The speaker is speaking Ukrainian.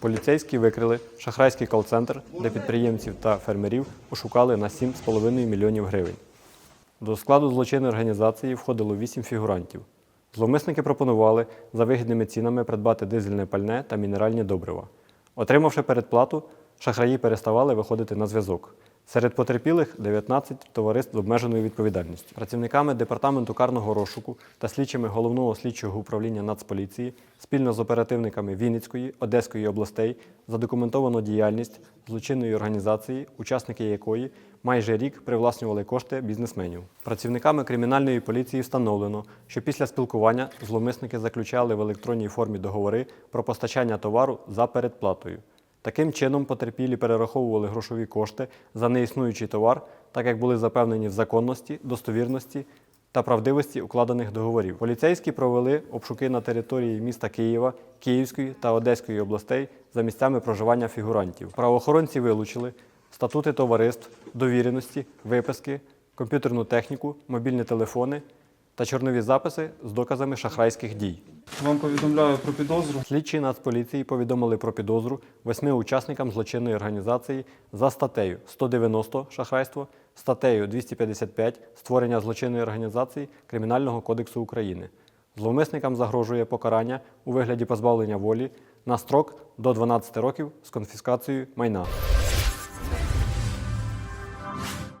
Поліцейські викрили шахрайський кол-центр, де підприємців та фермерів ошукали на 7,5 мільйонів гривень. До складу злочинної організації входило 8 фігурантів. Зловмисники пропонували за вигідними цінами придбати дизельне пальне та мінеральні добрива. Отримавши передплату, шахраї переставали виходити на зв'язок. Серед потерпілих 19 товариств з обмеженою відповідальністю. Працівниками департаменту карного розшуку та слідчими головного слідчого управління Нацполіції спільно з оперативниками Вінницької, Одеської областей задокументовано діяльність злочинної організації, учасники якої майже рік привласнювали кошти бізнесменів. Працівниками кримінальної поліції встановлено, що після спілкування зловмисники заключали в електронній формі договори про постачання товару за передплатою. Таким чином потерпілі перераховували грошові кошти за неіснуючий товар, так як були запевнені в законності, достовірності та правдивості укладених договорів. Поліцейські провели обшуки на території міста Києва, Київської та Одеської областей за місцями проживання фігурантів. Правоохоронці вилучили статути товариств, довіреності, виписки, комп'ютерну техніку, мобільні телефони та чорнові записи з доказами шахрайських дій. Вам повідомляю про підозру. Слідчі Нацполіції повідомили про підозру восьми учасникам злочинної організації за статтею 190 шахрайство, статтею 255 створення злочинної організації Кримінального кодексу України. Зловмисникам загрожує покарання у вигляді позбавлення волі на строк до 12 років з конфіскацією майна.